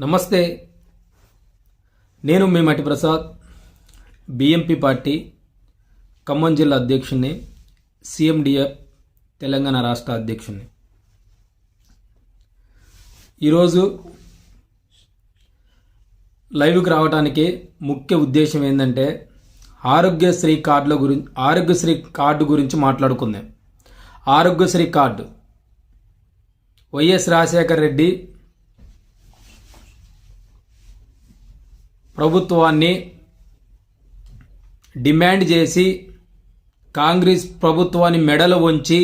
నమస్తే. నేను మీ మటి ప్రసాద్. బిఎంపి పార్టీ ఖమ్మం జిల్లా అధ్యక్షుడిని సిఎండిఎఫ్ తెలంగాణ రాష్ట్ర అధ్యక్షుడిని ఈరోజు లైవ్కి రావడానికి ముఖ్య ఉద్దేశం ఏంటంటే ఆరోగ్యశ్రీ కార్డుల గురించి ఆరోగ్యశ్రీ కార్డు గురించి మాట్లాడుకుందాం. ఆరోగ్యశ్రీ కార్డు. వైఎస్ రాజశేఖర్ రెడ్డి ప్రభుత్వాన్ని డిమాండ్ చేసి కాంగ్రెస్ ప్రభుత్వాన్ని మెడలు వంచి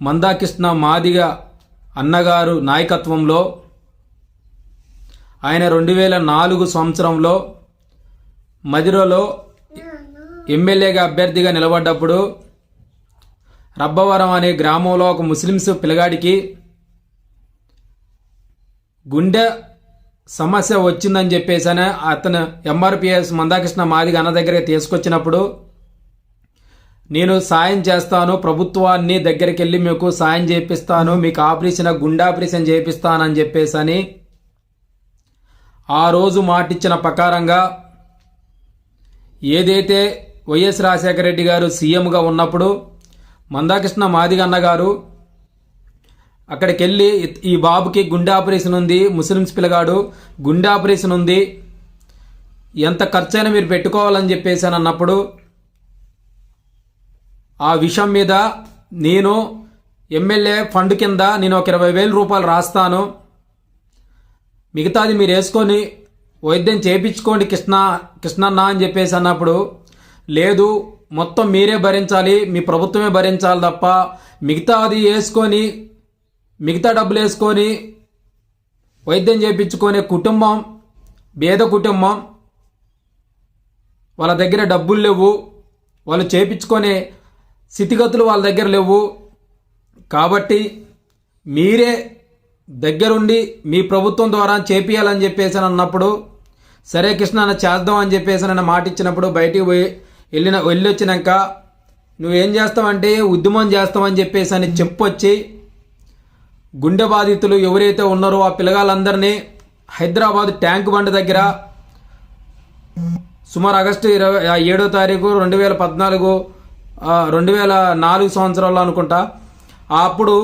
మందాకృష్ణ మాదిగ అన్నగారు నాయకత్వంలో ఆయన రెండు వేల నాలుగు సంవత్సరంలో మదిరలో ఎమ్మెల్యేగా అభ్యర్థిగా నిలబడ్డప్పుడు రబ్బవరం అనే గ్రామంలో ఒక ముస్లిమ్స్ పిల్లగాడికి గుండె సమస్య వచ్చిందని చెప్పేసి అని అతను ఎంఆర్పిఎస్ మందాకృష్ణ మాదిగ అన్న దగ్గరికి తీసుకొచ్చినప్పుడు నేను సాయం చేస్తాను ప్రభుత్వాన్ని దగ్గరికి వెళ్ళి మీకు సాయం చేపిస్తాను మీకు ఆపరేషన్ గుండె ఆపరేషన్ చేపిస్తానని చెప్పేసి అని ఆ రోజు మాటిచ్చిన ప్రకారంగా ఏదైతే వైఎస్ రాజశేఖర రెడ్డి గారు సీఎంగా ఉన్నప్పుడు మందాకృష్ణ మాదిగన్న గారు అక్కడికి వెళ్ళి ఈ బాబుకి గుండె ఆపరేషన్ ఉంది ముస్లిమ్స్ పిల్లగాడు గుండె ఆపరేషన్ ఉంది. ఎంత ఖర్చైనా మీరు పెట్టుకోవాలని చెప్పేసి అని అన్నప్పుడు ఆ విషయం మీద నేను ఎమ్మెల్యే ఫండ్ కింద నేను ఒక ఇరవై వేల రూపాయలు రాస్తాను. మిగతాది మీరు వేసుకొని వైద్యం చేయించుకోండి కృష్ణ కృష్ణన్న అని చెప్పేసి అన్నప్పుడు లేదు మొత్తం మీరే భరించాలి మీ ప్రభుత్వమే భరించాలి తప్ప మిగతాది వేసుకొని మిగతా డబ్బులు వేసుకొని వైద్యం చేయించుకునే కుటుంబం పేద కుటుంబం వాళ్ళ దగ్గర డబ్బులు లేవు వాళ్ళు చేయించుకునే స్థితిగతులు వాళ్ళ దగ్గర లేవు. కాబట్టి మీరే దగ్గరుండి మీ ప్రభుత్వం ద్వారా చేపియాలని చెప్పేసి అని అన్నప్పుడు సరే కృష్ణ అన్న చేద్దాం అని చెప్పేసి నన్ను మాట ఇచ్చినప్పుడు బయటికి పోయి వెళ్ళిన వెళ్ళి వచ్చినాక నువ్వేం చేస్తావంటే ఉద్యమం చేస్తావని చెప్పేసి అని చెప్పొచ్చి గుండె బాధితులు ఎవరైతే ఉన్నారో ఆ పిల్లగాళ్ళందరినీ హైదరాబాద్ ట్యాంక్ బండ్ దగ్గర సుమారు ఆగస్టు ఇరవై ఏడో తారీఖు రెండు వేల పద్నాలుగు రెండు వేల నాలుగు సంవత్సరాల్లో అనుకుంటా అప్పుడు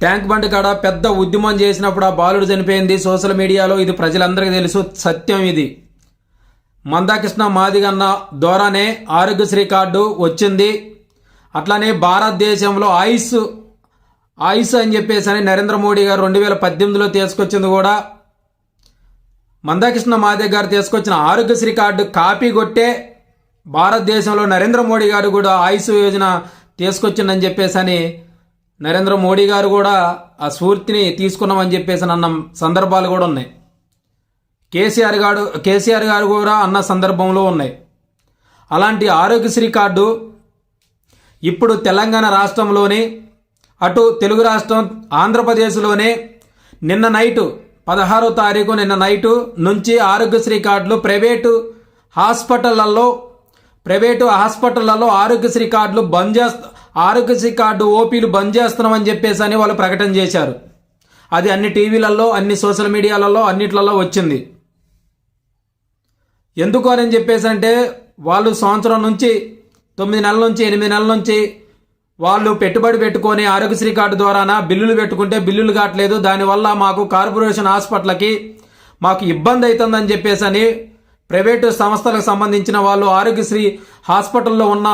ట్యాంక్ బండ్ కాడ పెద్ద ఉద్యమం చేసినప్పుడు ఆ బాలుడు చనిపోయింది. సోషల్ మీడియాలో ఇది ప్రజలందరికీ తెలుసు. సత్యం ఇది. మందాకృష్ణ మాదిగన్న ద్వారానే ఆరోగ్యశ్రీ కార్డు వచ్చింది. అట్లానే భారతదేశంలో ఆయుష్ ఆయుష్ అని చెప్పేసి అని నరేంద్ర మోడీ గారు రెండు వేల పద్దెనిమిదిలో తీసుకొచ్చింది కూడా. మందాకృష్ణ మాదే గారు తీసుకొచ్చిన ఆరోగ్యశ్రీ కార్డు కాపీ కొట్టే భారతదేశంలో నరేంద్ర మోడీ గారు కూడా ఆయుష్ యోజన తీసుకొచ్చిందని చెప్పేసి అని నరేంద్ర మోడీ గారు కూడా ఆ స్ఫూర్తిని తీసుకున్నామని చెప్పేసి అన్న సందర్భాలు కూడా ఉన్నాయి. కేసీఆర్ గారు కేసీఆర్ గారు కూడా అన్న సందర్భంలో ఉన్నాయి. అలాంటి ఆరోగ్యశ్రీ కార్డు ఇప్పుడు తెలంగాణ రాష్ట్రంలోని అటు తెలుగు రాష్ట్రం ఆంధ్రప్రదేశ్లోనే నిన్న నైటు పదహారో తారీఖు నిన్న నైటు నుంచి ఆరోగ్యశ్రీ కార్డులు ప్రైవేటు హాస్పిటళ్ళలో ప్రైవేటు హాస్పిటళ్ళలో ఆరోగ్యశ్రీ కార్డులు బంద్ చేస్తా ఆరోగ్యశ్రీ కార్డు ఓపీలు బంద్ చేస్తున్నామని చెప్పేసి అని వాళ్ళు ప్రకటన చేశారు. అది అన్ని టీవీలలో అన్ని సోషల్ మీడియాలలో అన్నిట్లలో వచ్చింది. ఎందుకు అని చెప్పేసి అంటే వాళ్ళు సంవత్సరం నుంచి తొమ్మిది నెలల నుంచి ఎనిమిది నెలల నుంచి వాళ్ళు పెట్టుబడి పెట్టుకొని ఆరోగ్యశ్రీ కార్డు ద్వారాన బిల్లులు పెట్టుకుంటే బిల్లులు కావట్లేదు. దానివల్ల మాకు కార్పొరేషన్ హాస్పిటల్కి మాకు ఇబ్బంది అవుతుందని చెప్పేసి అని ప్రైవేటు సంస్థలకు సంబంధించిన వాళ్ళు ఆరోగ్యశ్రీ హాస్పిటల్లో ఉన్న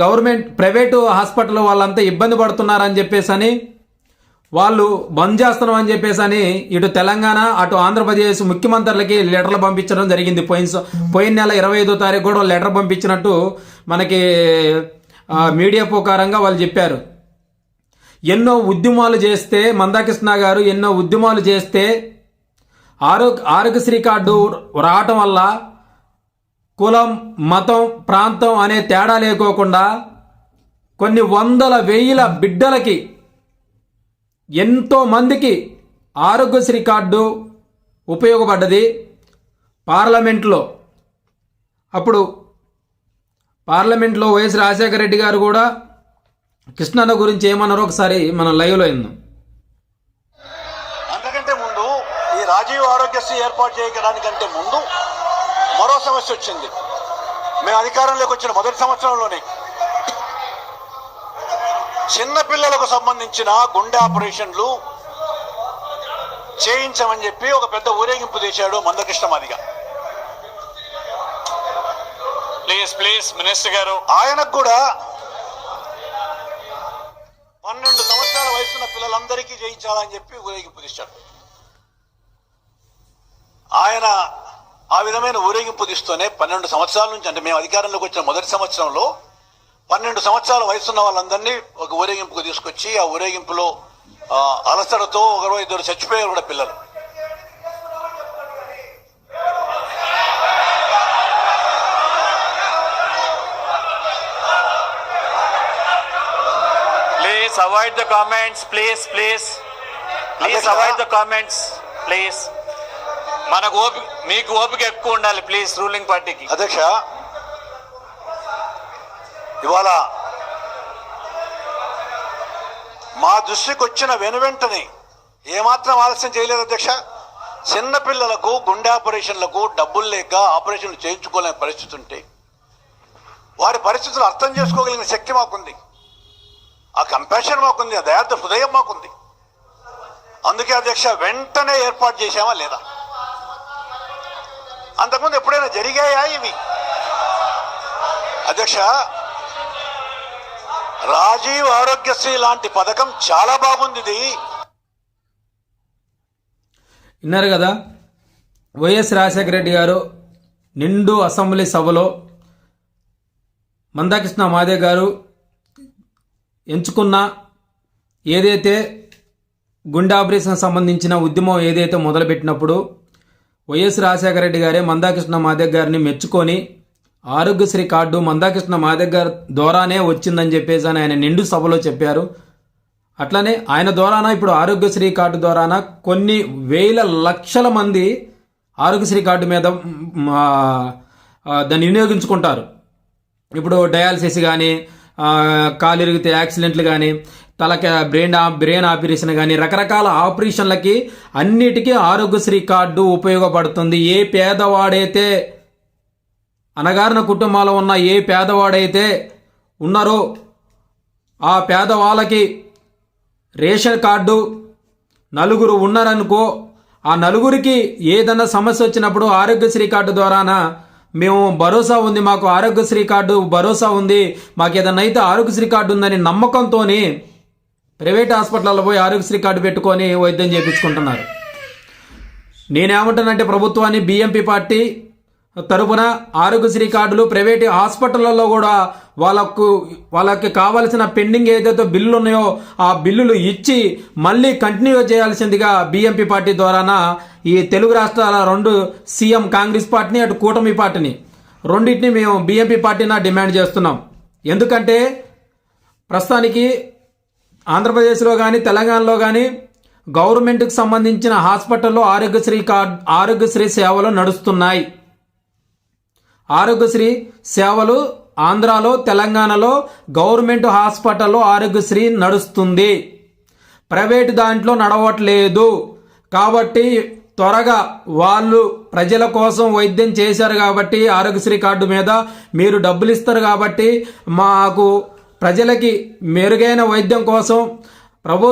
గవర్నమెంట్ ప్రైవేటు హాస్పిటల్ వాళ్ళంతా ఇబ్బంది పడుతున్నారని చెప్పేసి అని వాళ్ళు బంద్ చేస్తున్నాం అని చెప్పేసి అని ఇటు తెలంగాణ అటు ఆంధ్రప్రదేశ్ ముఖ్యమంత్రులకి లెటర్లు పంపించడం జరిగింది. పోయిన పోయిన నెల ఇరవై ఐదో తారీఖు కూడా లెటర్ పంపించినట్టు మనకి మీడియా ప్రకారంగా వాళ్ళు చెప్పారు. ఎన్నో ఉద్యమాలు చేస్తే మందాకృష్ణ గారు ఎన్నో ఉద్యమాలు చేస్తే ఆరోగ్య ఆరోగ్యశ్రీ కార్డు రావటం వల్ల కులం మతం ప్రాంతం అనే తేడా లేకోకుండా కొన్ని వందల వేల బిడ్డలకి ఎంతో మందికి ఆరోగ్యశ్రీ కార్డు ఉపయోగపడ్డది. పార్లమెంట్లో అప్పుడు పార్లమెంట్లో వైఎస్ రాజశేఖర రెడ్డి గారు కూడా కృష్ణన్న గురించి ఏమన్నారో ఒకసారి మనం లైవ్లో విందాం. ఆరోగ్యశ్రీ ఏర్పాటు చేయడానికంటే ముందు మరో సమస్య వచ్చింది. మేము అధికారంలోకి వచ్చిన మొదటి సంవత్సరంలోనే చిన్నపిల్లలకు సంబంధించిన గుండె ఆపరేషన్లు చేయించమని చెప్పి ఒక పెద్ద ఊరేగింపు చేశాడు Mandakrishna Madiga. Please please minister garu. ఆయనకు కూడా పన్నెండు సంవత్సరాల వయసున్న పిల్లలందరికీ చేయించాలని చెప్పి ఊరేగింపు తీశాడు. ఆయన ఆ విధమైన ఊరేగింపు తీస్తూనే పన్నెండు సంవత్సరాల నుంచి అంటే మేము అధికారంలోకి వచ్చిన మొదటి సంవత్సరంలో పన్నెండు సంవత్సరాల వయసున్న వాళ్ళందరినీ ఒక ఊరేగింపుకు తీసుకొచ్చి ఆ ఊరేగింపులో అలసటతో ఒకరో ఇద్దరు చచ్చిపోయారు కూడా పిల్లలు. Please avoid the comments please please please. Avoid the comments please మనకు ఓపిక మీకు ఓపిక ఎక్కువ ఉండాలి ప్లీజ్ రూలింగ్ పార్టీకి అధ్యక్ష ఇవాళ మా దృష్టికి వచ్చిన వెను వెంటనే ఏమాత్రం ఆలస్యం చేయలేదు అధ్యక్ష. చిన్న పిల్లలకు గుండె ఆపరేషన్లకు డబ్బులు లేక ఆపరేషన్లు చేయించుకోలేని పరిస్థితి ఉంటే వారి పరిస్థితులు అర్థం చేసుకోగలిగిన శక్తి మాకుంది. ఆ కంపాషన్ మాకుంది ఆ దయార్థ హృదయం మాకుంది. అందుకే అధ్యక్ష వెంటనే ఏర్పాటు చేశామా లేదా? అంతకుముందు ఎప్పుడైనా జరిగాయా ఇవి? అధ్యక్ష రాజీవ్ ఆరోగ్యశ్రీ లాంటి పథకం చాలా బాగుంది ఇది. విన్నారు కదా? వైఎస్ రాజశేఖర రెడ్డి గారు నిండు అసెంబ్లీ సభలో మందాకృష్ణ మాదే గారు ఎంచుకున్న ఏదైతే గుండె ఆపరేషన్ సంబంధించిన ఉద్యమం ఏదైతే మొదలుపెట్టినప్పుడు వైఎస్ రాజశేఖర రెడ్డి గారే మందాకృష్ణ మాదే గారిని మెచ్చుకొని ఆరోగ్యశ్రీ కార్డు మందాకృష్ణ మాదే గారి ద్వారానే వచ్చిందని చెప్పేసి అని ఆయన నిండు సభలో చెప్పారు. అట్లనే ఆయన ద్వారాన ఇప్పుడు ఆరోగ్యశ్రీ కార్డు ద్వారాన కొన్ని వేల లక్షల మంది ఆరోగ్యశ్రీ కార్డు మీద దాన్ని వినియోగించుకుంటారు. ఇప్పుడు డయాలసిస్ కానీ కాలు ఇరిగితే యాక్సిడెంట్లు కానీ తలకి బ్రెయిన్ బ్రెయిన్ ఆపరేషన్ కానీ రకరకాల ఆపరేషన్లకి అన్నిటికీ ఆరోగ్యశ్రీ కార్డు ఉపయోగపడుతుంది. ఏ పేదవాడైతే అనగారిన కుటుంబాలు ఉన్న ఏ పేదవాడైతే ఉన్నారో ఆ పేదవాళ్ళకి రేషన్ కార్డు నలుగురు ఉన్నారనుకో ఆ నలుగురికి ఏదైనా సమస్య వచ్చినప్పుడు ఆరోగ్యశ్రీ కార్డు ద్వారాన మేము భరోసా ఉంది మాకు ఆరోగ్యశ్రీ కార్డు భరోసా ఉంది మాకు ఏదన్నా అయితే ఆరోగ్యశ్రీ కార్డు ఉందని నమ్మకంతో ప్రైవేట్ హాస్పిటల్లో పోయి ఆరోగ్యశ్రీ కార్డు పెట్టుకొని వైద్యం చేయించుకుంటున్నారు నేనేమంటానంటే ప్రభుత్వాన్ని బీఎంపీ పార్టీ తరపున ఆరోగ్యశ్రీ కార్డులు ప్రైవేట్ హాస్పిటళ్ళలో కూడా వాళ్ళకు వాళ్ళకి కావాల్సిన పెండింగ్ ఏదైతే బిల్లులు ఉన్నాయో ఆ బిల్లులు ఇచ్చి మళ్ళీ కంటిన్యూ చేయాల్సిందిగా బిఎంపీ పార్టీ ద్వారాన ఈ తెలుగు రాష్ట్రాల రెండు సీఎం కాంగ్రెస్ పార్టీని అటు కూటమి పార్టీని. రెండింటిని మేము బిఎంపీ పార్టీన డిమాండ్ చేస్తున్నాం. ఎందుకంటే ప్రస్తుతానికి ఆంధ్రప్రదేశ్లో కానీ తెలంగాణలో కానీ గవర్నమెంట్కి సంబంధించిన హాస్పిటల్లో ఆరోగ్యశ్రీ కార్డ్ ఆరోగ్యశ్రీ సేవలు నడుస్తున్నాయి. ఆరోగ్యశ్రీ సేవలు ఆంధ్రాలో తెలంగాణలో గవర్నమెంట్ హాస్పిటల్లో ఆరోగ్యశ్రీ నడుస్తుంది. ప్రైవేట్ దాంట్లో నడవట్లేదు. కాబట్టి త్వరగా వాళ్ళు ప్రజల కోసం వైద్యం చేశారు కాబట్టి ఆరోగ్యశ్రీ కార్డు మీద మీరు డబ్బులు ఇస్తారు కాబట్టి మాకు ప్రజలకి మెరుగైన వైద్యం కోసం ప్రభు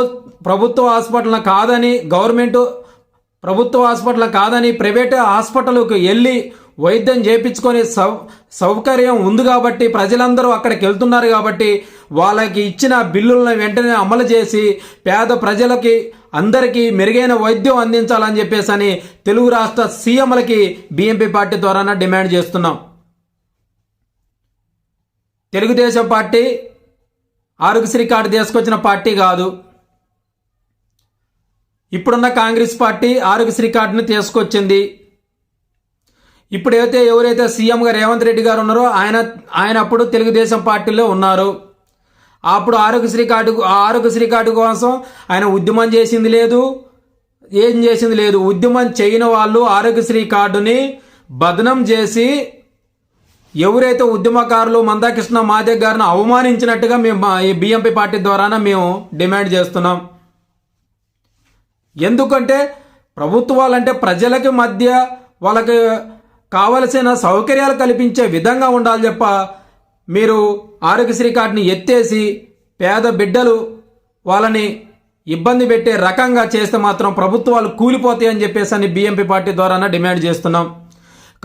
ప్రభుత్వ హాస్పిటల్ కాదని గవర్నమెంట్ ప్రభుత్వ హాస్పిటల్ కాదని ప్రైవేట్ హాస్పిటల్కి వెళ్ళి వైద్యం చేయించుకొని సౌ సౌకర్యం ఉంది కాబట్టి ప్రజలందరూ అక్కడికి వెళ్తున్నారు కాబట్టి వాళ్ళకి ఇచ్చిన బిల్లులను వెంటనే అమలు చేసి పేద ప్రజలకి అందరికీ మెరుగైన వైద్యం అందించాలని చెప్పేసి అని తెలుగు రాష్ట్ర సీఎంలకి బీఎంపీ పార్టీ ద్వారా డిమాండ్ చేస్తున్నాం. తెలుగుదేశం పార్టీ ఆరోగ్యశ్రీ కార్డు తీసుకొచ్చిన పార్టీ కాదు. ఇప్పుడున్న కాంగ్రెస్ పార్టీ ఆరోగ్యశ్రీ కార్డుని తీసుకొచ్చింది. ఇప్పుడైతే ఎవరైతే సీఎంగా రేవంత్ రెడ్డి గారు ఉన్నారో ఆయన ఆయన అప్పుడు తెలుగుదేశం పార్టీలో ఉన్నారు. అప్పుడు ఆరోగ్యశ్రీ కార్డు ఆ ఆరోగ్యశ్రీ కార్డు కోసం ఆయన ఉద్యమం చేసింది లేదు. ఏం చేసింది లేదు. ఉద్యమం చేయని వాళ్ళు ఆరోగ్యశ్రీ కార్డుని బదనం చేసి ఎవరైతే ఉద్యమకారులు మందాకృష్ణ మాదే గారిని అవమానించినట్టుగా మేము ఈ బిఎంపీ పార్టీ ద్వారానే మేము డిమాండ్ చేస్తున్నాం. ఎందుకంటే ప్రభుత్వాలంటే ప్రజలకి మధ్య వాళ్ళకి కావలసిన సౌకర్యాలు కల్పించే విధంగా ఉండాలి తప్ప మీరు ఆరోగ్యశ్రీ కార్డుని ఎత్తేసి పేద బిడ్డలు వాళ్ళని ఇబ్బంది పెట్టే రకంగా చేస్తే మాత్రం ప్రభుత్వాలు కూలిపోతాయి అని చెప్పేసి అని బీఎంపీ పార్టీ ద్వారా డిమాండ్ చేస్తున్నాం.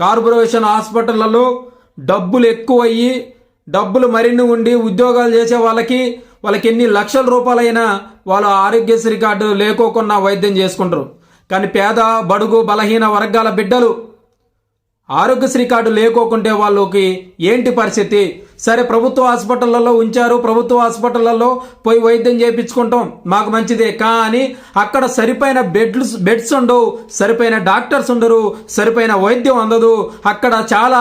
కార్పొరేషన్ హాస్పిటళ్ళలో డబ్బులు ఎక్కువయ్యి డబ్బులు మరిన్ని ఉండి ఉద్యోగాలు చేసే వాళ్ళకి వాళ్ళకి ఎన్ని లక్షల రూపాయలైనా వాళ్ళు ఆరోగ్యశ్రీ కార్డు లేకోకుండా వైద్యం చేసుకుంటారు. కానీ పేద బడుగు బలహీన వర్గాల బిడ్డలు ఆరోగ్యశ్రీ కార్డు లేకోకుంటే వాళ్ళకి ఏంటి పరిస్థితి? సరే ప్రభుత్వ హాస్పిటళ్ళలో ఉంచారు ప్రభుత్వ హాస్పిటళ్ళలో పోయి వైద్యం చేయించుకుంటాం మాకు మంచిదే. కానీ అక్కడ సరిపోయిన బెడ్లు బెడ్స్ ఉండవు సరిపోయిన డాక్టర్స్ ఉండరు సరిపోయిన వైద్యం అందదు అక్కడ చాలా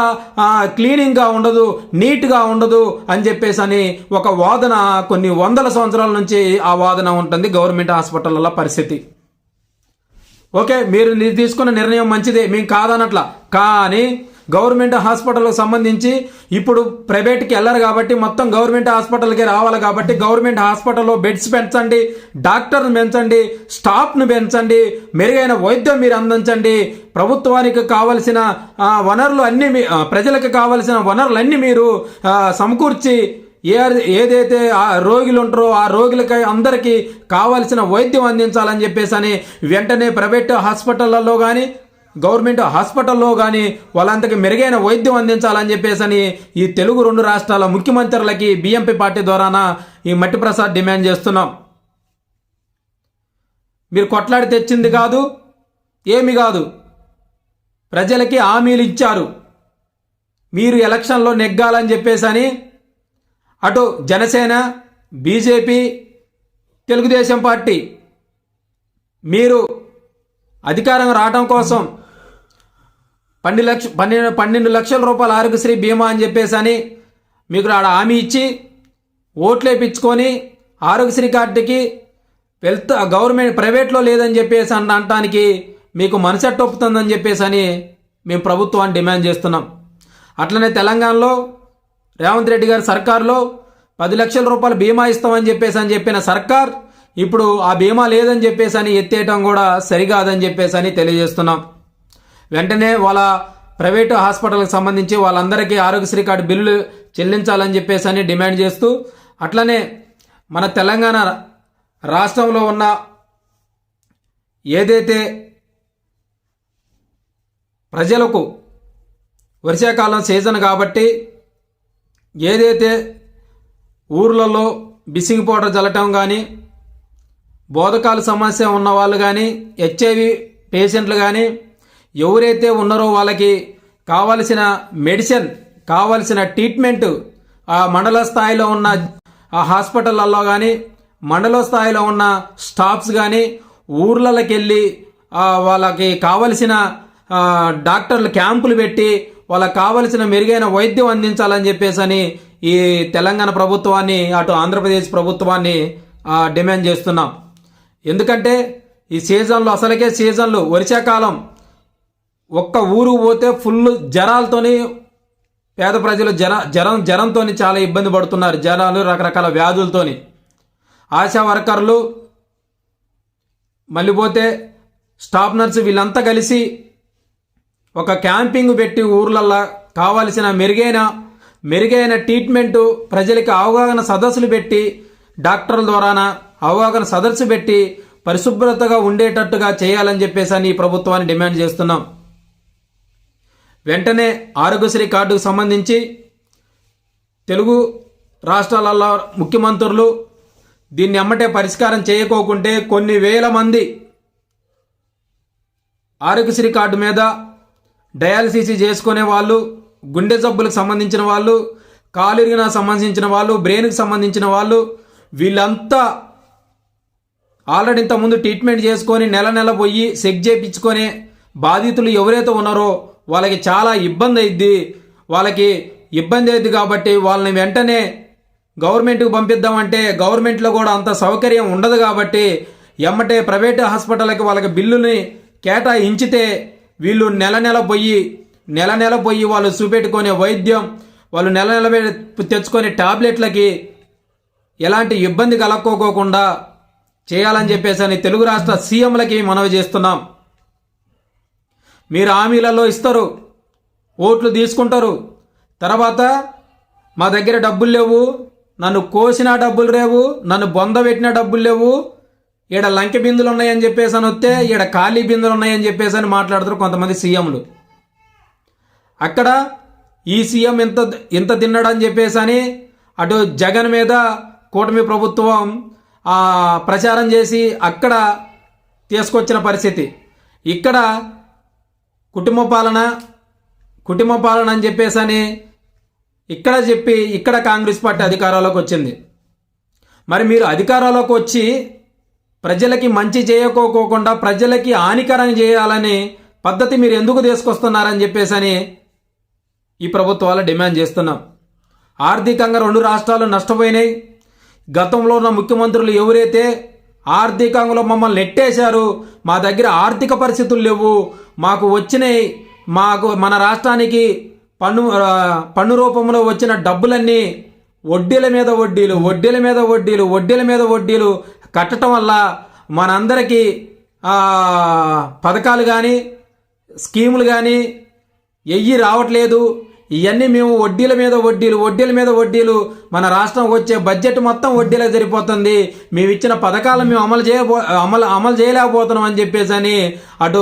క్లీనింగ్గా ఉండదు నీట్గా ఉండదు అని చెప్పేసి అని ఒక వాదన కొన్ని వందల సంవత్సరాల నుంచి ఆ వాదన ఉంటుంది గవర్నమెంట్ హాస్పిటళ్ళ పరిస్థితి. ఓకే మీరు తీసుకున్న నిర్ణయం మంచిదే మేము కాదనట్లా. కానీ గవర్నమెంట్ హాస్పిటల్కి సంబంధించి ఇప్పుడు ప్రైవేట్కి వెళ్ళరు కాబట్టి మొత్తం గవర్నమెంట్ హాస్పిటల్కి రావాలి కాబట్టి గవర్నమెంట్ హాస్పిటల్లో బెడ్స్ పెంచండి డాక్టర్ని పెంచండి స్టాఫ్ను పెంచండి మెరుగైన వైద్యం మీరు అందించండి. ప్రభుత్వానికి కావలసిన వనరులు అన్ని మీ- ప్రజలకు కావలసిన వనరులన్నీ మీరు సమకూర్చి ఏ ఏదైతే ఆ రోగులు ఉంటారో ఆ రోగులకి అందరికీ కావాల్సిన వైద్యం అందించాలని చెప్పేసి అని వెంటనే ప్రైవేట్ హాస్పిటళ్ళలో కానీ గవర్నమెంట్ హాస్పిటల్లో కానీ వాళ్ళంతకి మెరుగైన వైద్యం అందించాలని చెప్పేసి అని ఈ తెలుగు రెండు రాష్ట్రాల ముఖ్యమంత్రులకి బిఎంపీ పార్టీ ద్వారాన ఈ మట్టి ప్రసాద్ డిమాండ్ చేస్తున్నాం. మీరు కొట్లాడి తెచ్చింది కాదు ఏమి కాదు. ప్రజలకి హామీలు ఇచ్చారు. మీరు ఎలక్షన్లో నెగ్గాలని చెప్పేసి అని అటు జనసేన బీజేపీ తెలుగుదేశం పార్టీ మీరు అధికారం రావడం కోసం పన్నెండు లక్ష పన్నెండు పన్నెండు లక్షల రూపాయల ఆరోగ్యశ్రీ బీమా అని చెప్పేసి అని మీకు ఆడ హామీ ఇచ్చి ఓట్లు వేపించుకొని ఆరోగ్యశ్రీ కార్డుకి వెళ్తా గవర్నమెంట్ ప్రైవేట్లో లేదని చెప్పేసి అన్న అనటానికి మీకు మనసెట్ ఒప్పుతుందని చెప్పేసి అని మేము ప్రభుత్వాన్ని డిమాండ్ చేస్తున్నాం. అట్లనే తెలంగాణలో రేవంత్ రెడ్డి గారి సర్కారులో పది లక్షల రూపాయలు బీమా ఇస్తామని చెప్పేసి అని చెప్పిన సర్కార్ ఇప్పుడు ఆ బీమా లేదని చెప్పేసి అని ఎత్తేయటం కూడా సరికాదని చెప్పేసి అని తెలియజేస్తున్నాం. వెంటనే వాళ్ళ ప్రైవేటు హాస్పిటల్కి సంబంధించి వాళ్ళందరికీ ఆరోగ్యశ్రీ కార్డు బిల్లులు చెల్లించాలని చెప్పేసి అని డిమాండ్ చేస్తూ అట్లనే మన తెలంగాణ రాష్ట్రంలో ఉన్న ఏదైతే ప్రజలకు వర్షాకాలం సీజన్ కాబట్టి ఏదైతే ఊర్లలో బిసింగ్ పౌడర్ జల్లటం కానీ బోధకాల సమస్య ఉన్న వాళ్ళు కానీ హెచ్ఐవి పేషెంట్లు కానీ ఎవరైతే ఉన్నారో వాళ్ళకి కావలసిన మెడిసిన్ కావలసిన ట్రీట్మెంట్ ఆ మండల స్థాయిలో ఉన్న ఆ హాస్పిటళ్ళల్లో కానీ మండల స్థాయిలో ఉన్న స్టాఫ్స్ కానీ ఊర్లకి వెళ్ళి వాళ్ళకి కావలసిన డాక్టర్లు క్యాంపులు పెట్టి వాళ్ళకి కావలసిన మెరుగైన వైద్యం అందించాలని చెప్పేసి అని ఈ తెలంగాణ ప్రభుత్వాన్ని అటు ఆంధ్రప్రదేశ్ ప్రభుత్వాన్ని డిమాండ్ చేస్తున్నాం. ఎందుకంటే ఈ సీజన్లో అసలుకే సీజన్లు వర్షాకాలం. ఒక్క ఊరు పోతే ఫుల్ జ్వరాలతోని పేద ప్రజలు జ్వర జ్వరం జ్వరంతో చాలా ఇబ్బంది పడుతున్నారు. జ్వరాలు రకరకాల వ్యాధులతోని. ఆశా వర్కర్లు మళ్ళీ పోతే స్టాఫ్ నర్సు వీళ్ళంతా కలిసి ఒక క్యాంపింగ్ పెట్టి ఊర్లల్లో కావాల్సిన మెరుగైన మెరుగైన ట్రీట్మెంటు ప్రజలకి అవగాహన సదస్సులు పెట్టి డాక్టర్ల ద్వారాన అవగాహన సదస్సు పెట్టి పరిశుభ్రతగా ఉండేటట్టుగా చేయాలని చెప్పేసి అని ఈ ప్రభుత్వాన్ని డిమాండ్ చేస్తున్నాం. వెంటనే ఆరోగ్యశ్రీ కార్డుకు సంబంధించి తెలుగు రాష్ట్రాలలో ముఖ్యమంత్రులు దీన్ని అమ్మటే పరిష్కారం చేయకోకుంటే కొన్ని వేల మంది ఆరోగ్యశ్రీ కార్డు మీద డయాలసిస్ చేసుకునే వాళ్ళు గుండె జబ్బులకు సంబంధించిన వాళ్ళు కాలిరిగిన సంబంధించిన వాళ్ళు బ్రెయిన్కి సంబంధించిన వాళ్ళు వీళ్ళంతా ఆల్రెడీ ఇంతకుముందు ట్రీట్మెంట్ చేసుకొని నెల నెల పోయి చెక్ చేయించుకొని బాధితులు ఎవరైతే ఉన్నారో వాళ్ళకి చాలా ఇబ్బంది అయింది వాళ్ళకి ఇబ్బంది అయింది కాబట్టి వాళ్ళని వెంటనే గవర్నమెంట్కి పంపిద్దామంటే గవర్నమెంట్లో కూడా అంత సౌకర్యం ఉండదు కాబట్టి ఎమ్మటే ప్రైవేట్ హాస్పిటల్కి వాళ్ళకి బిల్లుని కేటాయించితే వీళ్ళు నెల నెల పోయి నెల నెల పోయి వాళ్ళు చూపెట్టుకునే వైద్యం వాళ్ళు నెల నెల తెచ్చుకునే టాబ్లెట్లకి ఎలాంటి ఇబ్బంది కలక్కోకోకుండా చేయాలని చెప్పేసి అని తెలుగు రాష్ట్ర సీఎంలకి మనవి చేస్తున్నాం. మీరు హామీలలో ఇస్తారు ఓట్లు తీసుకుంటారు. తర్వాత మా దగ్గర డబ్బులు లేవు నన్ను కోసిన డబ్బులు లేవు నన్ను బొంద పెట్టిన డబ్బులు లేవు ఈడ లంకె బిందులు ఉన్నాయని చెప్పేసి అని వస్తే ఈడ ఖాళీ బిందులు ఉన్నాయని చెప్పేసి అని మాట్లాడుతారు కొంతమంది సీఎంలు. అక్కడ ఈ సీఎం ఇంత ఇంత తిన్నాడని చెప్పేసి అని అటు జగన్ మీద కూటమి ప్రభుత్వం ప్రచారం చేసి అక్కడ తీసుకొచ్చిన పరిస్థితి. ఇక్కడ కుటుంబ పాలన కుటుంబ పాలన అని చెప్పేసి అని ఇక్కడ చెప్పి ఇక్కడ కాంగ్రెస్ పార్టీ అధికారంలోకి వచ్చింది. మరి మీరు అధికారంలోకి వచ్చి ప్రజలకి మంచి చేయకోకోకుండా ప్రజలకి హానికరం చేయాలని పద్ధతి మీరు ఎందుకు తీసుకొస్తున్నారని చెప్పేసి అని ఈ ప్రభుత్వాలు డిమాండ్ చేస్తున్నాం. ఆర్థికంగా రెండు రాష్ట్రాలు నష్టపోయినాయి. గతంలో ఉన్న ముఖ్యమంత్రులు ఎవరైతే ఆర్థికంగా మమ్మల్ని నెట్టేశారు మా దగ్గర ఆర్థిక పరిస్థితులు లేవు మాకు వచ్చినాయి మాకు మన రాష్ట్రానికి పన్ను పన్ను రూపంలో వచ్చిన డబ్బులన్నీ వడ్డీల మీద వడ్డీలు వడ్డీల మీద వడ్డీలు వడ్డీల మీద వడ్డీలు కట్టడం వల్ల మనందరికీ పథకాలు కానీ స్కీములు కానీ ఎయ్యి రావట్లేదు. ఇవన్నీ మేము వడ్డీల మీద వడ్డీలు వడ్డీల మీద వడ్డీలు మన రాష్ట్రం వచ్చే బడ్జెట్ మొత్తం వడ్డీలే సరిపోతుంది. మేము ఇచ్చిన పథకాలు మేము అమలు చేయబో అమలు అమలు చేయలేకపోతున్నాం అని చెప్పేసి అని అటు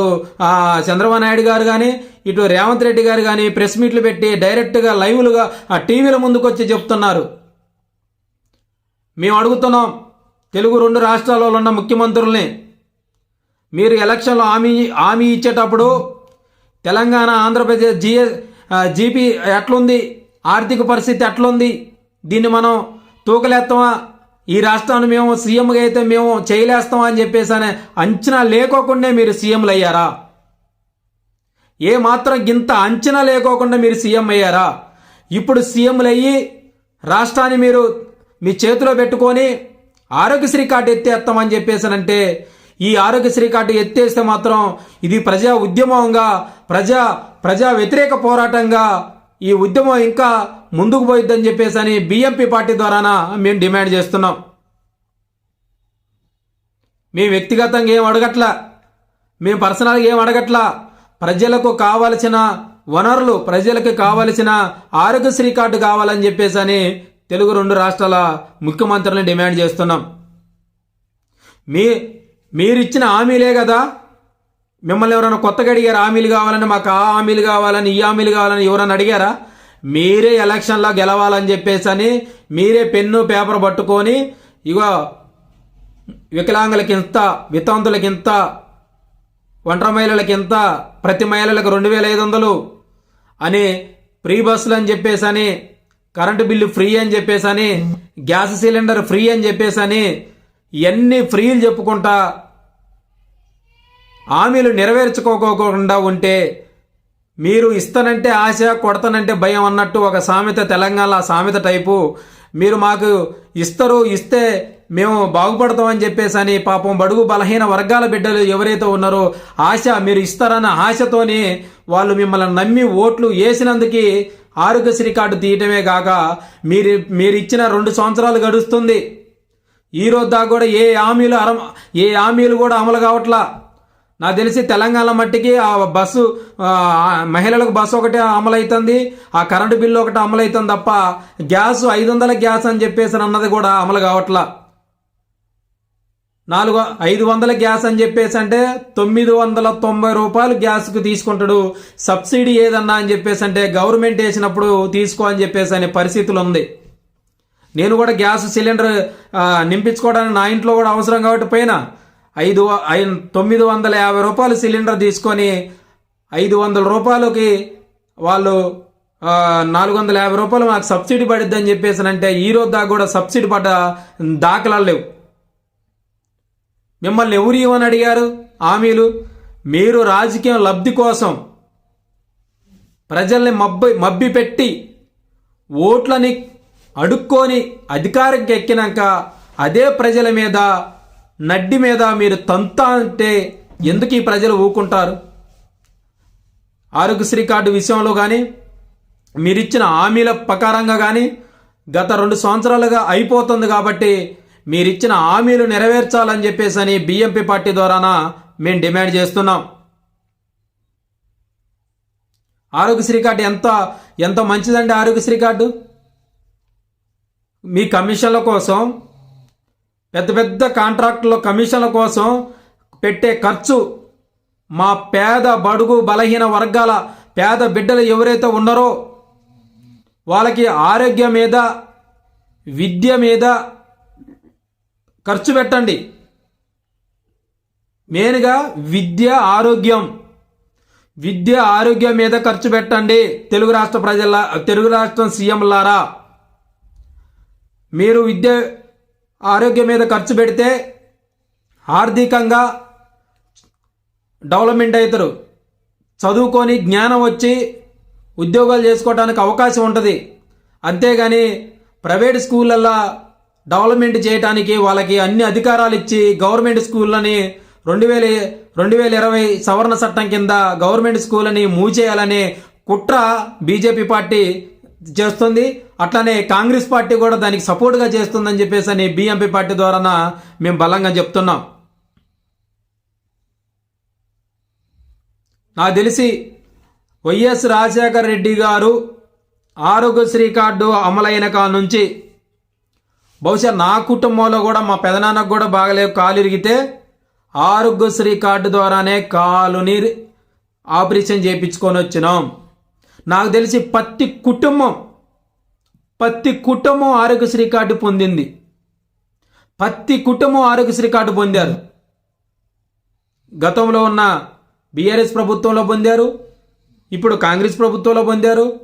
చంద్రబాబు నాయుడు గారు కానీ ఇటు రేవంత్ రెడ్డి గారు కానీ ప్రెస్ మీట్లు పెట్టి డైరెక్ట్గా లైవ్లుగా ఆ టీవీల ముందుకు వచ్చి చెప్తున్నారు. మేము అడుగుతున్నాం తెలుగు రెండు రాష్ట్రాలలో ఉన్న ముఖ్యమంత్రుల్ని మీరు ఎలక్షన్లో హామీ హామీ ఇచ్చేటప్పుడు తెలంగాణ ఆంధ్రప్రదేశ్ జిఎ జీపీ ఎట్లుంది? ఆర్థిక పరిస్థితి ఎట్లుంది? దీన్ని మనం తూకలేస్తామా? ఈ రాష్ట్రాన్ని మేము సీఎంగా అయితే మేము చేయలేస్తామా అని చెప్పేసి అనే అంచనా లేకోకుండా మీరు సీఎంలు అయ్యారా? ఏ మాత్రం గింత అంచనా లేకోకుండా మీరు సీఎం అయ్యారా? ఇప్పుడు సీఎంలు అయ్యి రాష్ట్రాన్ని మీరు మీ చేతిలో పెట్టుకొని ఆరోగ్యశ్రీ కార్డు ఎత్తేస్తామని చెప్పేసానంటే ఈ ఆరోగ్యశ్రీ కార్డు ఎత్తేస్తే మాత్రం ఇది ప్రజా ఉద్యమంగా ప్రజా ప్రజా వ్యతిరేక పోరాటంగా ఈ ఉద్యమం ఇంకా ముందుకు పోయిద్దని చెప్పేసి అని బిఎంపీ పార్టీ ద్వారాన మేము డిమాండ్ చేస్తున్నాం. మేము వ్యక్తిగతంగా ఏం అడగట్లా? మేము పర్సనల్గా ఏం అడగట్లా? ప్రజలకు కావలసిన వనరులు ప్రజలకు కావలసిన ఆరోగ్యశ్రీ కార్డు కావాలని చెప్పేసి అని తెలుగు రెండు రాష్ట్రాల ముఖ్యమంత్రులను డిమాండ్ చేస్తున్నాం. మీ మీరిచ్చిన హామీలే కదా? మిమ్మల్ని ఎవరైనా కొత్తగా అడిగారు? హామీలు కావాలని మాకు ఆ హామీలు కావాలని ఈ హామీలు కావాలని ఎవరైనా అడిగారా? మీరే ఎలక్షన్లో గెలవాలని చెప్పేసి అని మీరే పెన్ను పేపర్ పట్టుకొని ఇగో వికలాంగులకి ఇంత వితంతులకి ఇంత ఒంటరి మహిళలకి ఇంత ప్రతి మహిళలకు రెండు వేల ఐదు వందలు అని ఫ్రీ బస్సులు అని చెప్పేసి అని కరెంటు బిల్లు ఫ్రీ అని చెప్పేసని అని గ్యాస్ సిలిండర్ ఫ్రీ అని చెప్పేసని అని ఫ్రీలు చెప్పుకుంటా హామీలు నెరవేర్చుకోకోకుండా ఉంటే మీరు ఇస్తానంటే ఆశ కొడతానంటే భయం అన్నట్టు ఒక సామెత తెలంగాణ సామెత టైపు. మీరు మాకు ఇస్తారు ఇస్తే మేము బాగుపడతామని చెప్పేసి అని పాపం బడుగు బలహీన వర్గాల బిడ్డలు ఎవరైతే ఉన్నారో ఆశ మీరు ఇస్తారన్న ఆశతోని వాళ్ళు మిమ్మల్ని నమ్మి ఓట్లు వేసినందుకు ఆరోగ్యశ్రీ కార్డు తీయటమే కాక మీరు మీరు ఇచ్చిన రెండు సంవత్సరాలు గడుస్తుంది. ఈ రోజు దాకా కూడా ఏ హామీలు అర ఏ హామీలు కూడా అమలు కావట్లా. నాకు తెలిసి తెలంగాణ మట్టికి ఆ బస్సు మహిళలకు బస్సు ఒకటి అమలవుతుంది ఆ కరెంటు బిల్లు ఒకటి అమలవుతుంది తప్ప గ్యాస్ ఐదు వందల గ్యాస్ అని చెప్పేసి అన్నది కూడా అమలు కావట్లా. నాలుగు ఐదు వందల గ్యాస్ అని చెప్పేసి అంటే తొమ్మిది వందల తొంభై రూపాయలు గ్యాస్కు తీసుకుంటాడు. సబ్సిడీ ఏదన్నా అని చెప్పేసి అంటే గవర్నమెంట్ వేసినప్పుడు తీసుకో అని చెప్పేసి అనే పరిస్థితులు ఉంది. నేను కూడా గ్యాస్ సిలిండర్ నింపించుకోవడానికి నా ఇంట్లో కూడా అవసరం కాబట్టి పోయినా. ఐదు వ- ఐ- తొమ్మిది వందల యాభై రూపాయలు సిలిండర్ తీసుకొని ఐదు వందల రూపాయలకి వాళ్ళు నాలుగు వందల యాభై రూపాయలు మాకు సబ్సిడీ పడిద్దని చెప్పేసి అంటే ఈ రోజు దాకా కూడా సబ్సిడీ పడ్డ దాఖలాలు లేవు. మిమ్మల్ని ఎవరు ఇవ్వని అడిగారు? హామీలు? మీరు రాజకీయం లబ్ధి కోసం ప్రజల్ని మబ్బి మబ్బి పెట్టి ఓట్లని అడుక్కొని అధికారం ఎక్కినాక అదే ప్రజల మీద నడ్డి మీద మీరు తంతా అంటే ఎందుకు ఈ ప్రజలు ఊకుంటారు? ఆరోగ్యశ్రీ కార్డు విషయంలో కానీ మీరిచ్చిన హామీల ప్రకారంగా కానీ గత రెండు సంవత్సరాలుగా అయిపోతుంది కాబట్టి మీరిచ్చిన హామీలు నెరవేర్చాలని చెప్పేసి అని బిఎంపీ పార్టీ ద్వారాన మేము డిమాండ్ చేస్తున్నాం. ఆరోగ్యశ్రీ కార్డు ఎంత ఎంత మంచిదండి ఆరోగ్యశ్రీ కార్డు? మీ కమిషన్ల కోసం పెద్ద పెద్ద కాంట్రాక్టుల కమిషన్ల కోసం పెట్టే ఖర్చు మా పేద బడుగు బలహీన వర్గాల పేద బిడ్డలు ఎవరైతే ఉన్నారో వాళ్ళకి ఆరోగ్యం మీద విద్య మీద ఖర్చు పెట్టండి. మెయిన్గా విద్య ఆరోగ్యం. విద్య ఆరోగ్యం మీద ఖర్చు పెట్టండి. తెలుగు రాష్ట్ర ప్రజల తెలుగు రాష్ట్రం సీఎంలారా మీరు విద్య ఆరోగ్యం మీద ఖర్చు పెడితే ఆర్థికంగా డెవలప్మెంట్ అవుతారు. చదువుకొని జ్ఞానం వచ్చి ఉద్యోగాలు చేసుకోవడానికి అవకాశం ఉంటుంది. అంతేగాని ప్రైవేట్ స్కూళ్ళల్లో డెవలప్మెంట్ చేయడానికి వాళ్ళకి అన్ని అధికారాలు ఇచ్చి గవర్నమెంట్ స్కూళ్ళని రెండు వేల రెండు వేల ఇరవై సవరణ చట్టం కింద గవర్నమెంట్ స్కూళ్ళని మూచేయాలనే కుట్ర బీజేపీ పార్టీ చేస్తుంది. అట్లానే కాంగ్రెస్ పార్టీ కూడా దానికి సపోర్ట్గా చేస్తుందని చెప్పేసి అని బీఎంపీ పార్టీ ద్వారా మేము బలంగా చెప్తున్నాం. నాకు తెలిసి వైఎస్ రాజశేఖర రెడ్డి గారు ఆరోగ్యశ్రీ కార్డు అమలైన కాడ నుంచి బహుశా నా కుటుంబంలో కూడా మా పెదనాన్నకు కూడా బాగలేవు. కాలు ఇరిగితే ఆరోగ్యశ్రీ కార్డు ద్వారానే కాలుని ఆపరేషన్ చేయించుకొని వచ్చినాం. నాకు తెలిసి ప్రతి కుటుంబం ప్రతి కుటుంబం ఆరోగ్యశ్రీ కార్డు పొందింది. ప్రతి కుటుంబం ఆరోగ్యశ్రీ కార్డు పొందారు. గతంలో ఉన్న బీఆర్ఎస్ ప్రభుత్వంలో పొందారు. ఇప్పుడు కాంగ్రెస్ ప్రభుత్వంలో పొందారు.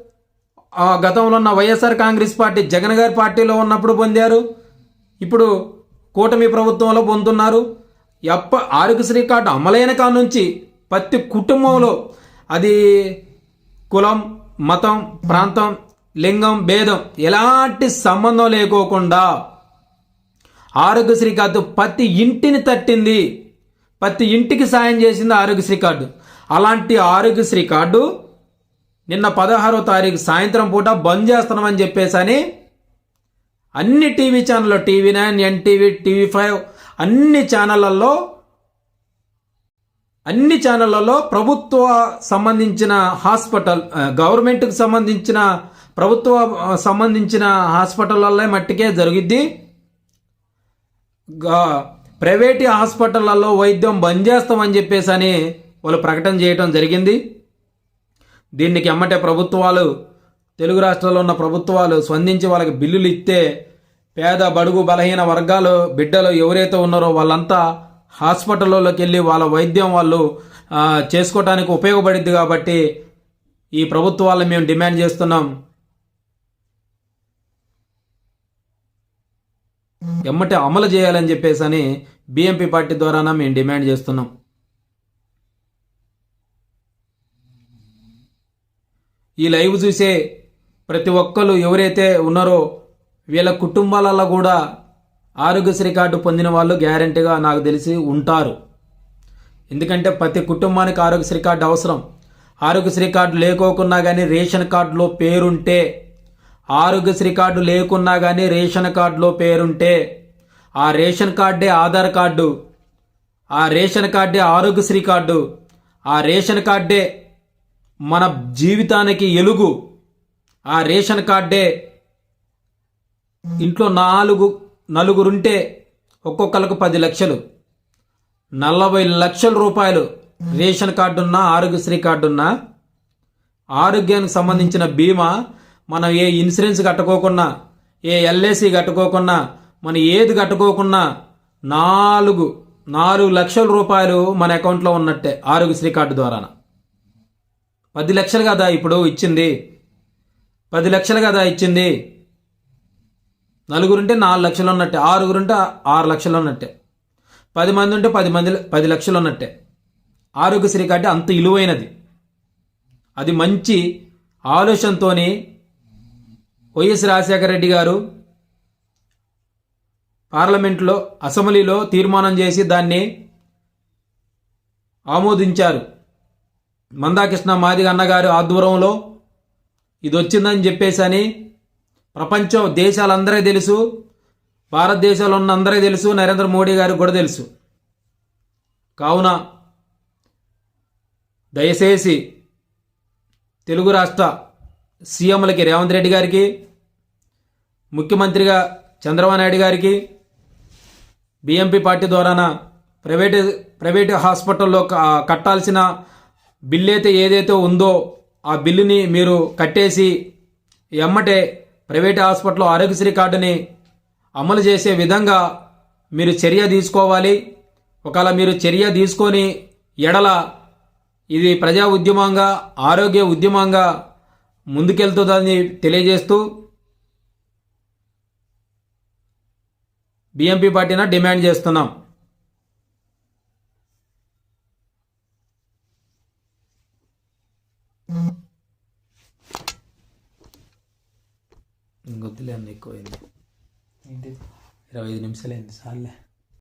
గతంలో ఉన్న వైఎస్ఆర్ కాంగ్రెస్ పార్టీ జగన్ గారి పార్టీలో ఉన్నప్పుడు పొందారు. ఇప్పుడు కూటమి ప్రభుత్వంలో పొందుతున్నారు. ఎప్ప ఆరోగ్యశ్రీ కార్డు అమలైన కాడ నుంచి ప్రతి కుటుంబంలో అది కులం మతం ప్రాంతం లింగం భేదం ఎలాంటి సంబంధం లేకోకుండా ఆరోగ్యశ్రీ కార్డు ప్రతి ఇంటిని తట్టింది. ప్రతి ఇంటికి సాయం చేసింది ఆరోగ్యశ్రీ కార్డు. అలాంటి ఆరోగ్యశ్రీ కార్డు నిన్న పదహారో తారీఖు సాయంత్రం పూట బంద్ చేస్తున్నామని చెప్పేసి అని అన్ని టీవీ ఛానల్లో TV nine NTV TV five అన్ని ఛానళ్ళల్లో అన్ని ఛానళ్ళలో ప్రభుత్వ సంబంధించిన హాస్పిటల్ గవర్నమెంట్కి సంబంధించిన ప్రభుత్వ సంబంధించిన హాస్పిటల్లో మట్టికే జరుగుద్ది. ప్రైవేట్ హాస్పిటళ్ళలో వైద్యం బంద్ చేస్తామని చెప్పేసి అని వాళ్ళు ప్రకటన చేయడం జరిగింది. దీనికి ఎమ్మటే ప్రభుత్వాలు తెలుగు రాష్ట్రాల్లో ఉన్న ప్రభుత్వాలు స్పందించి వాళ్ళకి బిల్లులు ఇస్తే పేద బడుగు బలహీన వర్గాలు బిడ్డలు ఎవరైతే ఉన్నారో వాళ్ళంతా హాస్పిటల్లోకి వెళ్ళి వాళ్ళ వైద్యం వాళ్ళు చేసుకోవటానికి ఉపయోగపడిద్ది కాబట్టి ఈ ప్రభుత్వాలను మేము డిమాండ్ చేస్తున్నాం. ఎమ్మటే అమలు చేయాలని చెప్పేసి అని బీఎంపీ పార్టీ ద్వారానే మేము డిమాండ్ చేస్తున్నాం. ఈ లైవ్ చూసే ప్రతి ఒక్కరు ఎవరైతే ఉన్నారో వీళ్ళ కుటుంబాలలో కూడా ఆరోగ్యశ్రీ కార్డు పొందిన వాళ్ళు గ్యారంటీగా నాకు తెలిసి ఉంటారు. ఎందుకంటే ప్రతి కుటుంబానికి ఆరోగ్యశ్రీ కార్డు అవసరం. ఆరోగ్యశ్రీ కార్డు లేకోకున్నా కానీ రేషన్ కార్డులో పేరుంటే ఆరోగ్యశ్రీ కార్డు లేకున్నా కానీ రేషన్ కార్డులో పేరుంటే ఆ రేషన్ కార్డే ఆధార్ కార్డు ఆ రేషన్ కార్డే ఆరోగ్యశ్రీ కార్డు ఆ రేషన్ కార్డే మన జీవితానికి ఎలుగు. ఆ రేషన్ కార్డే ఇంట్లో నాలుగు నలుగురుంటే ఒక్కొక్కరికి పది లక్షలు. నలభై లక్షల రూపాయలు రేషన్ కార్డున్నా ఆరోగ్యశ్రీ కార్డున్నా ఆరోగ్యానికి సంబంధించిన బీమా మనం ఏ ఇన్సూరెన్స్ కట్టుకోకున్నా ఏ ఎల్ఐసి కట్టుకోకున్నా మనం ఏది కట్టుకోకున్నా నాలుగు నాలుగు లక్షల రూపాయలు మన అకౌంట్లో ఉన్నట్టే ఆరోగ్యశ్రీ కార్డు ద్వారా పది లక్షలు కదా ఇప్పుడు ఇచ్చింది? పది లక్షలు కదా ఇచ్చింది? నలుగురుంటే నాలుగు లక్షలు ఉన్నట్టే. ఆరుగురుంటే ఆరు లక్షలు ఉన్నట్టే. పది మంది ఉంటే పది మంది పది లక్షలు ఉన్నట్టే. ఆరోగ్యశ్రీ కార్డు అంత ఇలువైనది. అది మంచి ఆలోచనతోని వైఎస్ రాజశేఖర రెడ్డి గారు పార్లమెంట్లో అసెంబ్లీలో తీర్మానం చేసి దాన్ని ఆమోదించారు. మందాకృష్ణ మాదిగ అన్నగారి ఆధ్వర్యంలో ఇది వచ్చిందని చెప్పేసి అని ప్రపంచం దేశాలందరే తెలుసు భారతదేశంలో ఉన్న అందరే తెలుసు నరేంద్ర మోడీ గారికి కూడా తెలుసు. కావున దయచేసి తెలుగు రాష్ట్ర సీఎంలకి రేవంత్ రెడ్డి గారికి ముఖ్యమంత్రిగా చంద్రబాబు నాయుడు గారికి బిఎంపి పార్టీ ద్వారాన ప్రైవేటు ప్రైవేటు హాస్పిటల్లో కట్టాల్సిన బిల్ అయితే ఏదైతే ఉందో ఆ బిల్లుని మీరు కట్టేసి ఎమ్మటే ప్రైవేట్ హాస్పిటల్లో ఆరోగ్యశ్రీ కార్డుని అమలు చేసే విధంగా మీరు చర్య తీసుకోవాలి. ఒకవేళ మీరు చర్య తీసుకొని ఎడల ఇది ప్రజా ఉద్యమంగా ఆరోగ్య ఉద్యమంగా ముందుకెళ్తుందని తెలియజేస్తూ బిఎంపీ పార్టీన డిమాండ్ చేస్తున్నాం. ఇంకొద్దులే అన్న ఎక్కువైంది. ఇరవై ఐదు నిమిషాలు అయింది సార్లే